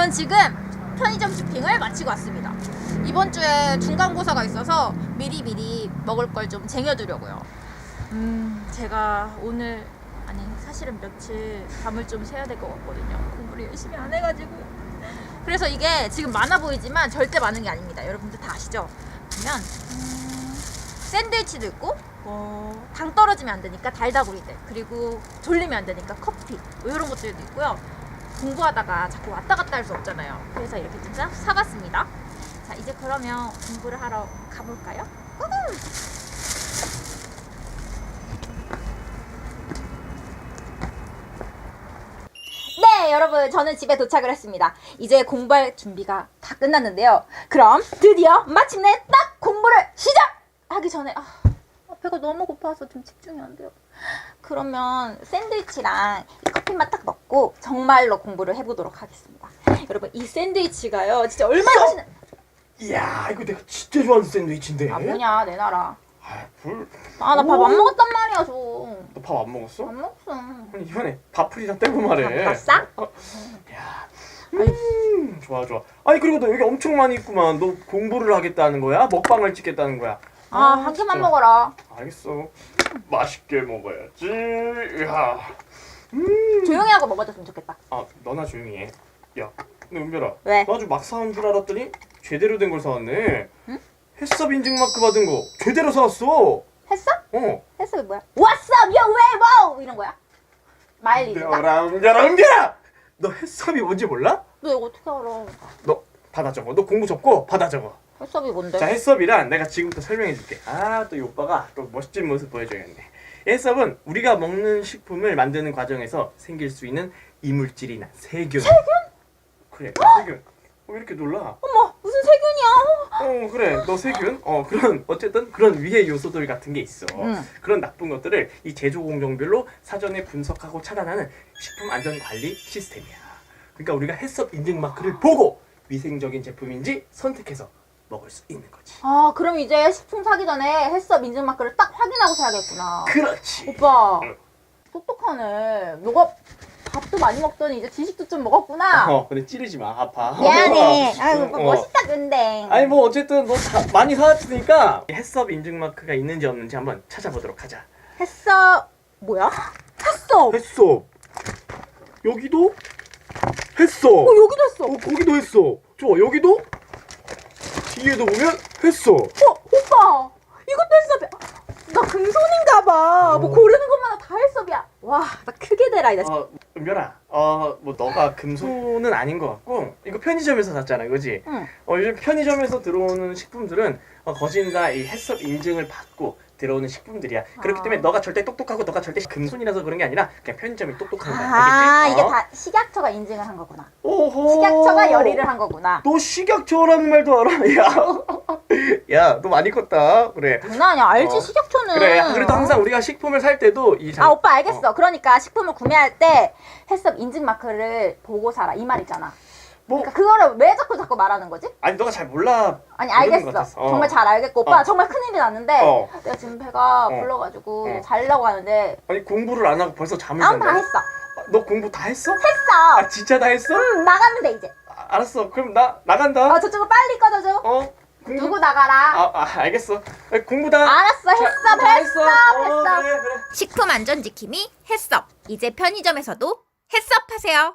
전 지금 편의점 쇼핑을 마치고 왔습니다. 이번 주에 중간고사가 있어서 미리 미리 먹을 걸 좀 쟁여두려고요. 음, 제가 오늘 아니 사실은 며칠 밤을 좀 새야 될 것 같거든요. 공부를 열심히 안 해가지고. 그래서 이게 지금 많아 보이지만 절대 많은 게 아닙니다. 여러분들 다 아시죠? 보면 음, 샌드위치도 있고 어, 당 떨어지면 안 되니까 달다구리들 그리고 졸리면 안 되니까 커피 뭐 이런 것들도 있고요. 공부하다가 자꾸 왔다 갔다 할 수 없잖아요. 그래서 이렇게 진짜 사갔습니다. 자 이제 그러면 공부를 하러 가볼까요? 네, 여러분, 저는 집에 도착을 했습니다. 이제 공부할 준비가 다 끝났는데요. 그럼 드디어 마침내 딱 공부를 시작하기 전에 아, 배가 너무 고파서 좀 집중이 안 돼요. 그러면 샌드위치랑 이 커피만 딱 먹고 정말로 공부를 해보도록 하겠습니다. 여러분, 이 샌드위치가요, 진짜 얼마나 맛있는 이야 이거 내가 진짜 좋아하는 샌드위치인데 아 뭐냐, 내놔라. 아, 불... 아, 나 밥 안 먹었단 말이야, 좀. 너밥 안 먹었어? 안 먹었어. 아니 이번에 밥풀이랑 떼고 말해 밥 싸? 야 아이, 음, 좋아 좋아 아니 그리고 너 여기 엄청 많이 있구만 너 공부를 하겠다는 거야? 먹방을 찍겠다는 거야? 아, 한 개만 진짜. 먹어라. 알겠어 맛있게 먹어야지 야. 조용히 하고 먹어줬으면 좋겠다. 아 너나 조용히 해야 너 은별아 왜? 너 아주 막 사온 줄 알았더니 제대로 된 걸 사왔네 햇섭 인증 마크 받은 거 제대로 사왔어 했어? 어 이게 뭐야? What's up, yo, wow 이런 거야? 마일리지가? 은별아 은별아 은별아 너 햇섭이 뭔지 몰라? 너 이거 어떻게 알아? 너 받아 적어 너 공부 접고 받아 적어 햇섭이 뭔데? 자 해썹이란 내가 지금부터 설명해 줄게 아 또 이 오빠가 또 멋진 모습 보여줘야겠네 해썹은 우리가 먹는 식품을 만드는 과정에서 생길 수 있는 이물질이나 세균 세균? 그래 세균 어, 왜 이렇게 놀라? 어머 무슨 세균이야? 어 그래 너 세균? 어 그런 어쨌든 그런 위해 요소들 같은 게 있어 응. 그런 나쁜 것들을 이 제조 공정별로 사전에 분석하고 차단하는 식품 안전 관리 시스템이야 그러니까 우리가 해썹 인증 마크를 보고 위생적인 제품인지 선택해서 먹을 수 있는 거지 아 그럼 이제 식품 사기 전에 햇섭 인증 마크를 딱 확인하고 사야겠구나. 그렇지 오빠 응. 똑똑하네. 너가 밥도 많이 먹더니 이제 지식도 좀 먹었구나. 어, 근데 찌르지 마. 아파. 미안해. 아유 오빠 어. 멋있다 근데. 아니 뭐 어쨌든 너 다, 많이 사왔으니까 해썹 인증 마크가 있는지 없는지 한번 찾아보도록 하자. 햇섭 뭐야? 햇섭. 해썹. 여기도 해썹. 어 여기도 했어. 어, 거기도 했어. 좋아. 여기도 뒤에도 보면 했어. 어 오빠 이것도 햇섭이야. 나 금손인가 봐. 뭐 어. 고르는 것마다 다 햇섭이야. 와 나 크게 되라 이다. 어, 은별아. 어, 뭐 너가 금손은 아닌 것 같고 이거 편의점에서 샀잖아, 그지? 응. 어, 요즘 편의점에서 들어오는 식품들은 어, 거진 다이 해썹 인증을 받고 들어오는 식품들이야. 그렇기 아. 때문에 너가 절대 똑똑하고 너가 절대 금손이라서 그런 게 아니라 그냥 편의점이 똑똑한 거야. 아 알겠지? 이게 어? 다 식약처가 인증을 한 거구나. 오호. 식약처가 열의를 한 거구나. 너 식약처라는 말도 알아? 야, 야, 너 많이 컸다. 그래. 장난 아니야. 알지 어. 식약처는. 그래. 그래도 항상 우리가 식품을 살 때도 이 자- 아 오빠 알겠어. 그러니까 식품을 구매할 때 햇섭 인증 마크를 보고 사라 이 말이잖아. 뭐 그러니까 그거를 왜 자꾸 자꾸 말하는 거지? 아니 너가 잘 몰라. 아니 알겠어. 어. 정말 잘 알겠고 오빠 어. 정말 큰일이 났는데 어. 내가 지금 배가 어. 불러가지고 어. 자려고 하는데 아니 공부를 안 하고 벌써 잠을 다 잔다. 했어. 너 공부 다 했어? 했어. 아 진짜 다 했어? 음 나가면 돼 이제. 아, 알았어. 그럼 나 나간다. 어 저쪽을 빨리 꺼져줘. 어? 공부 누구 나가라. 아, 아 알겠어. 아, 공부 다 알았어 했어 자, 다 했어 어, 했어. 그래 그래. 식품 안전 지킴이 햇섭. 이제 편의점에서도 햇섭 하세요.